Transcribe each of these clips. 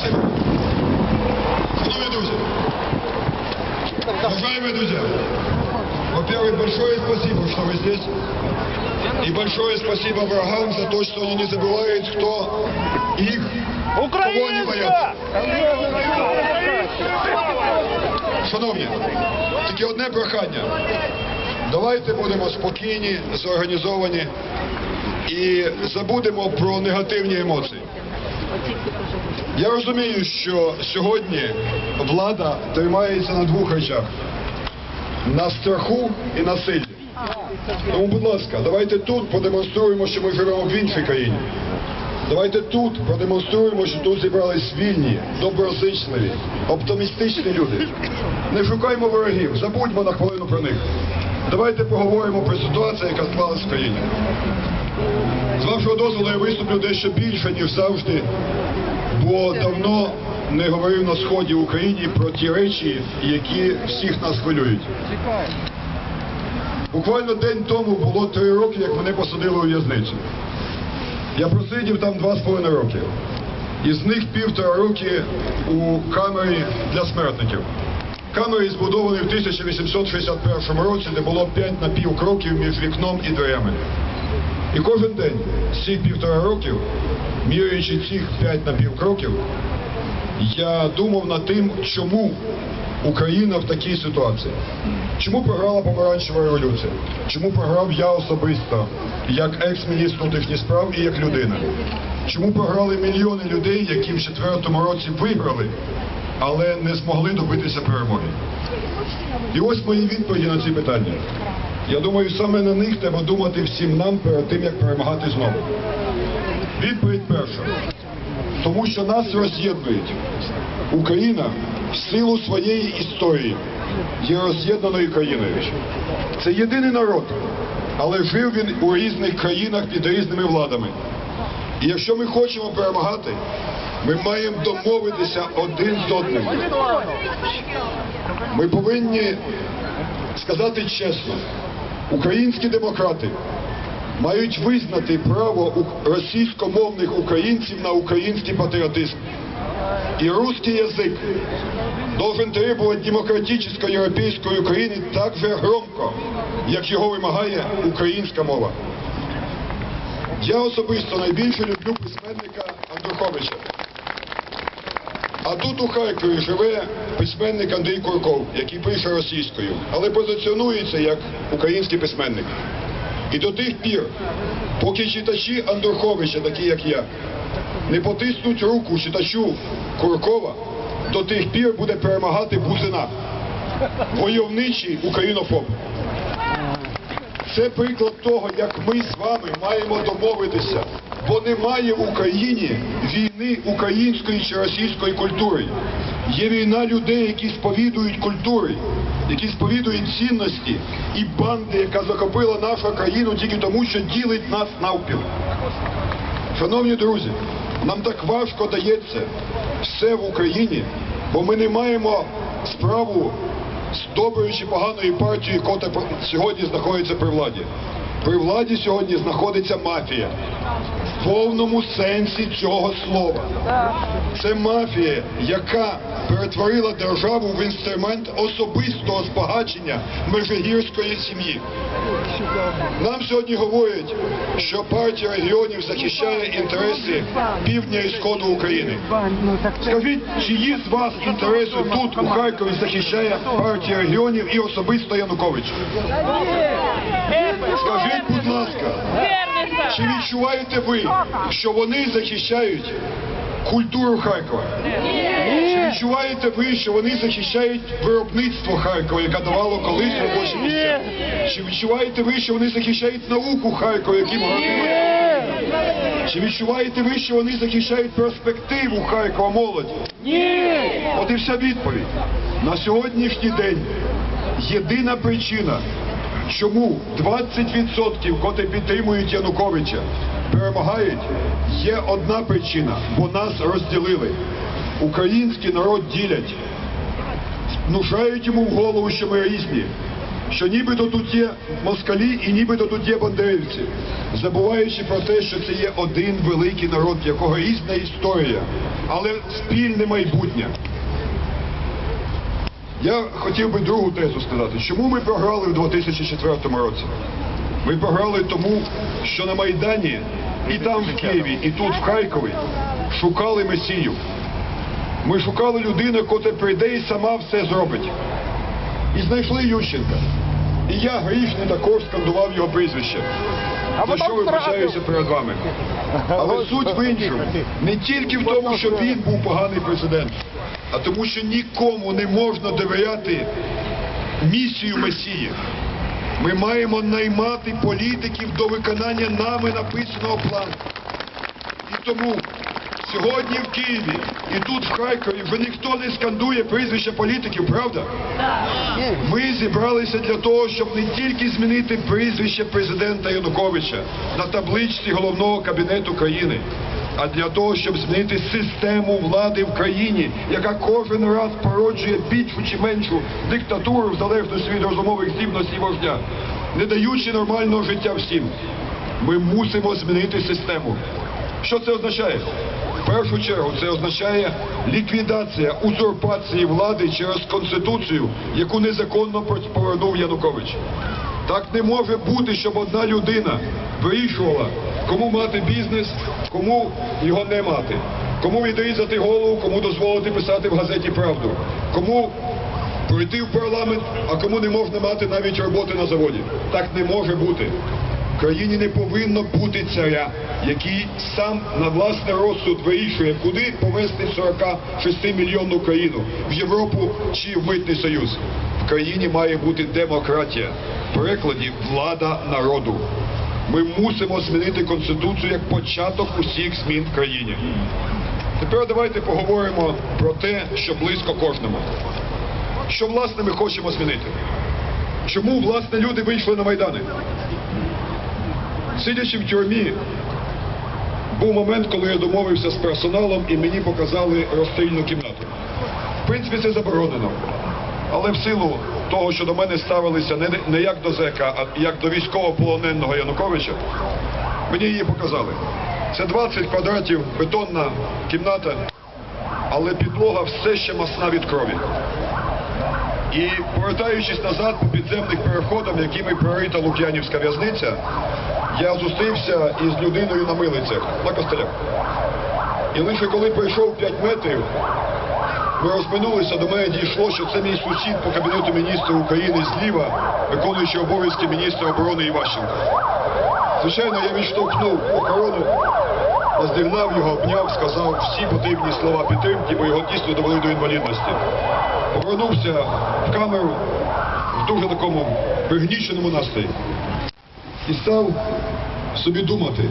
Спасибо. Шановні друзі, уважаемые друзья, во-первых, большое спасибо, что вы здесь. И большое спасибо врагам за то, что они не забывают, кто их, кого они боятся. Шановні, тільки одне прохання. Давайте будемо спокійні, зорганізовані і забудемо про негативні емоції. Я розумію, що сьогодні влада тримається на двох речах: на страху і на силі. Тому, будь ласка, давайте тут продемонструємо, що ми живемо в іншій країні. Давайте тут продемонструємо, що тут зібрались вільні, доброзичливі, оптимістичні люди. Не шукаймо ворогів, забудьмо на хвилину про них. Давайте поговоримо про ситуацію, яка склалась в країні. З вашого дозволу я виступлю дещо більше, ніж завжди, бо давно не говорив на сході в Україні про ті речі, які всіх нас хвилюють. Буквально день тому було три роки, як мене посадили у в'язницю. Я просидів там два з половиною роки. Із них півтора роки у камері для смертників. Камери збудовані в 1861 році, де було 5 напівкроків між вікном і дверями. І кожен день з цих півтора років, міряючи цих 5 напівкроків, я думав над тим, чому Україна в такій ситуації. Чому програла помаранчева революція? Чому програв я особисто, як екс-міністр внутрішніх справ і як людина? Чому програли мільйони людей, які в четвертому році виграли, але не змогли добитися перемоги? І ось мої відповіді на ці питання. Я думаю, саме на них треба думати всім нам перед тим, як перемагати знову. Відповідь перша. Тому що нас роз'єднують. Україна в силу своєї історії є роз'єднаною країною. Це єдиний народ, але жив він у різних країнах під різними владами. І якщо ми хочемо перемагати, ми маємо домовитися один з одним. Ми повинні сказати чесно, українські демократи мають визнати право російськомовних українців на український патріотизм. И русский язык должен требовать демократической європейської України так же громко, як його вимагає українська мова. Я особисто найбільше люблю письменника Андруховича. А тут у Харкові живе письменник Андрій Курков, який пише російською, але позиціонується як український письменник. І до тих пір, поки читачі Андруховича, такі як я, не потиснуть руку читачу Куркова, до тих пір буде перемагати Бузина, войовничий українофоб. Це приклад того, як ми з вами маємо домовитися, бо немає в Україні війни української чи російської культури. Є війна людей, які сповідують культури, які сповідують цінності і банди, яка захопила нашу країну тільки тому, що ділить нас навпіл. Шановні друзі, нам так важко дається все в Україні, бо ми не маємо справу з доброю чи поганою партією, яка сьогодні знаходиться при владі. При владі сьогодні знаходиться мафія. В повному сенсі цього слова. Це мафія, яка перетворила державу в інструмент особистого збагачення межигірської сім'ї. Нам сьогодні говорять, що партія регіонів захищає інтереси півдня і сходу України. Скажіть, чиї з вас інтереси тут, у Харкові, захищає партія регіонів і особисто Янукович? Скажіть, будь ласка, чи відчуваєте ви, що вони захищають культуру Харкова? Чи відчуваєте ви, що вони захищають виробництво Харкова, яке давало колись робочі місця? Чи відчуваєте ви, що вони захищають науку Харкова, яким гордимося? Чи відчуваєте ви, що вони захищають перспективу Харкова молоді? Ні! От і вся відповідь. На сьогоднішній день єдина причина, чому 20% коти підтримують Януковича, перемагають, є одна причина, бо нас розділили. Український народ ділять, внушають йому в голову, що ми різні. що нібито тут є москалі і нібито тут є бандерівці, забуваючи про те, що це є один великий народ, якого різна історія, але спільне майбутнє. Я хотів би другу тезу сказати. Чому ми програли в 2004 році? Ми програли тому, що на Майдані і там в Києві, і тут в Харкові шукали Месію. Ми шукали людину, котра прийде і сама все зробить. І знайшли Ющенка. І я грішний також скандував його прізвище. За що вибачаюся перед вами. Але суть в іншому. Не тільки в тому, що він був поганий президент, а тому, що нікому не можна довіряти місію Месії. Ми маємо наймати політиків до виконання нами написаного плану. І тому сьогодні в Києві і тут в Харкові вже ніхто не скандує прізвища політиків, правда? Ми зібралися для того, щоб не тільки змінити прізвище президента Януковича на табличці головного кабінету країни, а для того, щоб змінити систему влади в країні, яка кожен раз породжує більшу чи меншу диктатуру в залежності від розумових здібностей вождя, не даючи нормального життя всім. Ми мусимо змінити систему. Що це означає? В першу чергу це означає ліквідація узурпації влади через конституцію, яку незаконно повернув Янукович. Так не може бути, щоб одна людина вирішувала, кому мати бізнес, кому його не мати, кому відрізати голову, кому дозволити писати в газеті правду, кому пройти в парламент, а кому не можна мати навіть роботи на заводі. Так не може бути. В країні не повинно бути царя, який сам на власний розсуд вирішує, куди повезти 46 мільйонну країну в Європу чи в митний союз. В країні має бути демократія. Перекладі влада народу. Ми мусимо змінити конституцію як початок усіх змін в країні. Тепер давайте поговоримо про те, що близько кожному. Що власне ми хочемо змінити? Чому власне люди вийшли на майдани? Сидячи в тюрмі, був момент, коли я домовився з персоналом і мені показали розстрільну кімнату. В принципі, це заборонено. Але в силу того, що до мене ставилися не, не як до зека, а як до військовополоненого Януковича, мені її показали. Це 20 квадратів бетонна кімната, але підлога все ще масна від крові. І повертаючись назад по підземних переходам, якими прорита Лук'янівська в'язниця, я зустрівся із людиною на милицях, на костелях. І лише коли пройшов 5 метрів, ми розминулися, до мене дійшло, що це мій сусід по Кабінету міністрів України зліва, виконуючий обов'язки міністра оборони Іващенко. Звичайно, я відштовхнув охорону, наздігнав його, обняв, сказав всі потрібні слова підтримки, бо його дійсно довели до інвалідності. Повернувся в камеру в дуже такому пригніченому настрої і став собі думати,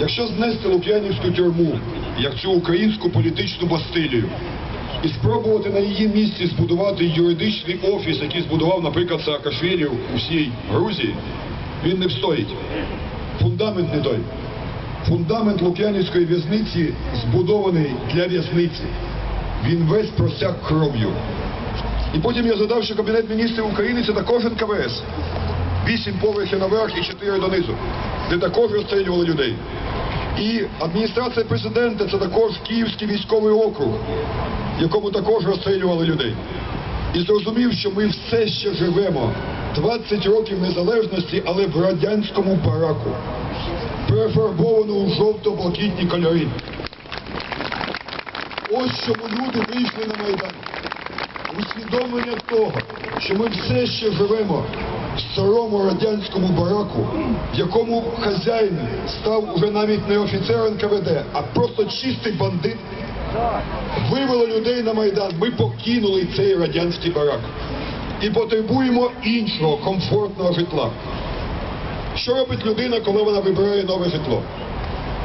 якщо знести Лук'янівську тюрму, як цю українську політичну бастилію, і спробувати на її місці збудувати юридичний офіс, який збудував, наприклад, Саакашвілі у всій Грузії, він не встоїть. Фундамент не той. Фундамент Лук'янівської в'язниці збудований для в'язниці. Він весь просяк кров'ю. І потім я задав, що Кабінет міністрів України це також НКВС. Вісім поверхів наверх і чотири донизу, де також розстрілювали людей. І адміністрація президента це також Київський військовий округ, якому також розстрілювали людей. І зрозумів, що ми все ще живемо 20 років незалежності, але в радянському бараку, перефарбовано у жовто-блакитні кольори. Ось чому люди вийшли на Майдан. Усвідомлення того, що ми все ще живемо старому радянському бараку, в якому хазяїн став уже навіть не офіцер НКВД, а просто чистий бандит, вивело людей на Майдан. Ми покинули цей радянський барак і потребуємо іншого комфортного житла. Що робить людина, коли вона вибирає нове житло?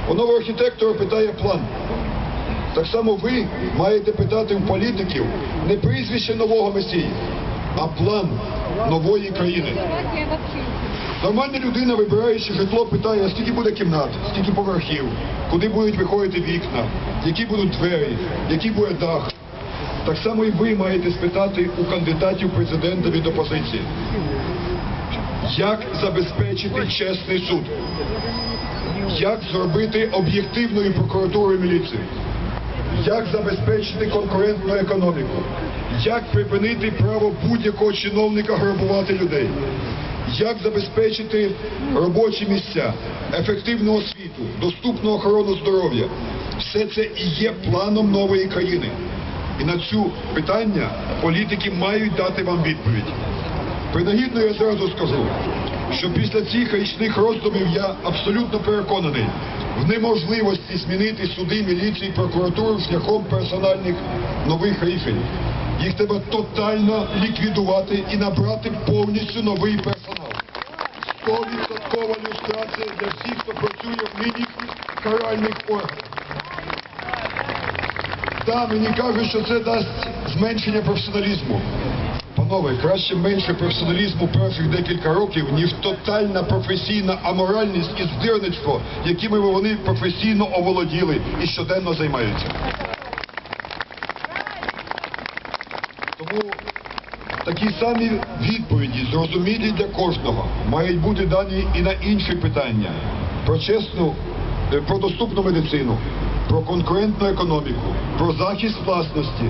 У нового архітектора питає план. Так само ви маєте питати у політиків не прізвище нового месії, а план нової країни. Нормальна людина, вибираючи житло, питає, скільки буде кімнат, скільки поверхів, куди будуть виходити вікна, які будуть двері, який буде дах. Так само і ви маєте спитати у кандидатів президента від опозиції. як забезпечити чесний суд, як зробити об'єктивною прокуратуру і міліцію, як забезпечити конкурентну економіку, як припинити право будь-якого чиновника грабувати людей, як забезпечити робочі місця, ефективну освіту, доступну охорону здоров'я. Все це і є планом нової країни. І на цю питання політики мають дати вам відповідь. Принагідно я зразу скажу, що після цих річних роздумів я абсолютно переконаний в неможливості змінити суди, міліцію, прокуратуру шляхом персональних нових рішень. Їх треба тотально ліквідувати і набрати повністю новий персонал. 100% люстрація для всіх, хто працює в нинішніх каральних органах. Та мені кажуть, що це дасть зменшення професіоналізму. Панове, краще менше професіоналізму перших декілька років, ніж тотальна професійна аморальність і здирництво, якими вони професійно оволоділи і щоденно займаються. Тому такі самі відповіді, зрозумілі для кожного, мають бути дані і на інші питання про чесну, е, про доступну медицину, про конкурентну економіку, про захист власності,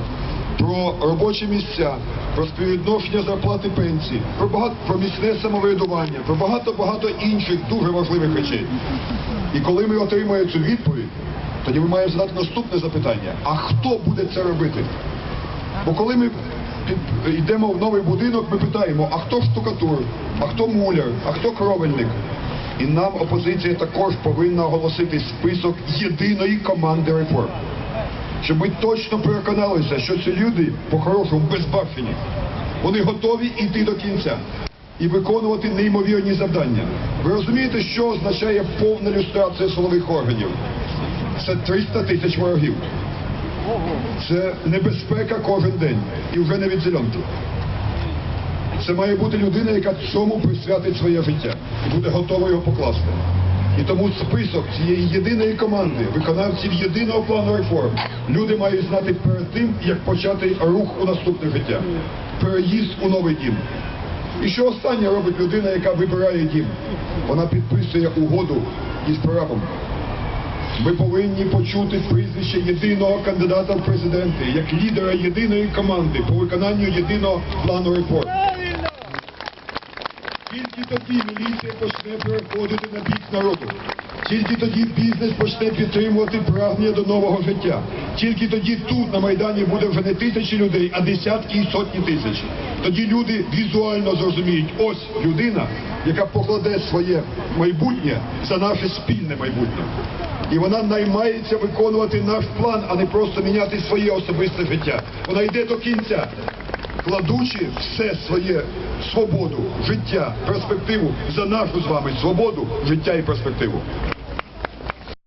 про робочі місця, про співвідношення зарплати пенсії, про багато про міцне самоврядування, про багато-багато інших дуже важливих речей. І коли ми отримаємо цю відповідь, тоді ми маємо задати наступне запитання: а хто буде це робити? Бо коли ми йдемо в новий будинок, ми питаємо, а хто штукатур, а хто муляр, а хто кровельник? І нам опозиція також повинна оголосити список єдиної команди реформ. Щоб ми точно переконалися, що ці люди по-хорошому безбашені. Вони готові йти до кінця і виконувати неймовірні завдання. Ви розумієте, що означає повна люстрація силових органів? Це 300 тисяч ворогів. Це небезпека кожен день і вже не від зеленки. Це має бути людина, яка цьому присвятить своє життя і буде готова його покласти. І тому список цієї єдиної команди, виконавців єдиного плану реформ, люди мають знати перед тим, як почати рух у наступне життя, переїзд у новий дім. І що останнє робить людина, яка вибирає дім? Вона підписує угоду із прорабом. Ми повинні почути прізвище єдиного кандидата в президенти як лідера єдиної команди по виконанню єдиного плану реформ. Тільки тоді міліція почне переходити на бік народу. Тільки тоді бізнес почне підтримувати прагнення до нового життя. Тільки тоді тут на Майдані буде вже не тисячі людей, а десятки і сотні тисяч. Тоді люди візуально зрозуміють, ось людина, яка покладе своє майбутнє за наше спільне майбутнє. І вона наймається виконувати наш план, а не просто міняти своє особисте життя. Вона йде до кінця кладучи все своє свободу, життя, перспективу за нашу з вами свободу, життя і перспективу.